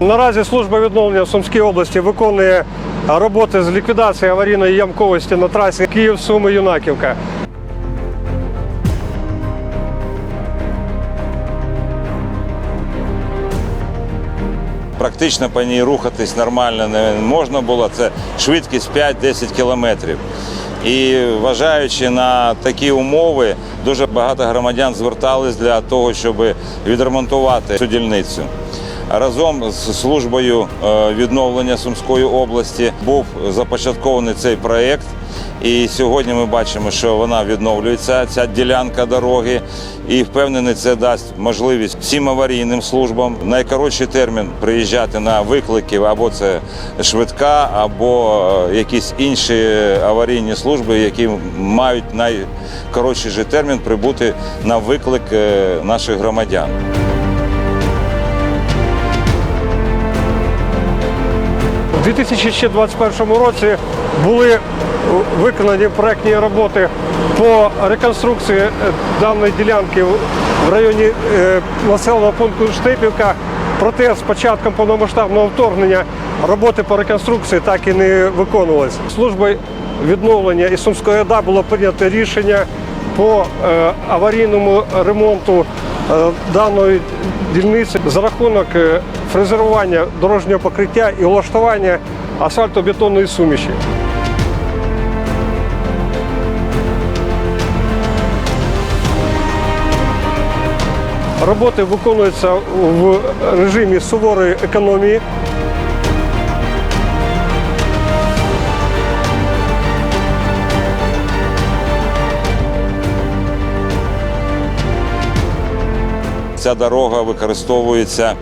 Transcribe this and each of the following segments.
Наразі служба відновлення в Сумській області виконує роботи з ліквідації аварійної ямковості на трасі Київ-Суми-Юнаківка. Практично по ній рухатись нормально не можна було. Це швидкість 5-10 кілометрів. І вважаючи на такі умови, дуже багато громадян звертались для того, щоб відремонтувати цю дільницю. Разом з службою е, відновлення Сумської області був започаткований цей проєкт. І сьогодні ми бачимо, що вона відновлюється, ця ділянка дороги. І впевнений, це дасть можливість всім аварійним службам в найкоротший термін приїжджати на виклики, або це швидка, або е, якісь інші аварійні служби, які мають найкоротший же термін прибути на виклик е, наших громадян. 2021 році були виконані проектні роботи по реконструкції е, даної ділянки в районі е, населеного пункту Штепівка. Проте з початком повномасштабного вторгнення роботи по реконструкції так і не виконувалися. Службою відновлення і Сумської ОДА було прийнято рішення по е, аварійному ремонту е, даної дільниці за рахунок е, фрезерування дорожнього покриття і влаштування асфальтобетонної суміші. Роботи виконуються в режимі суворої економії. Ця дорога використовується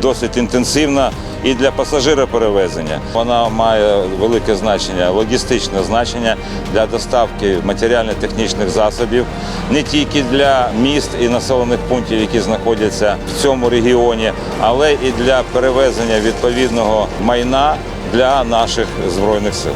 досить інтенсивно і для пасажироперевезення. Вона має велике значення, логістичне значення для доставки матеріально-технічних засобів не тільки для міст і населених пунктів, які знаходяться в цьому регіоні, але і для перевезення відповідного майна для наших збройних сил.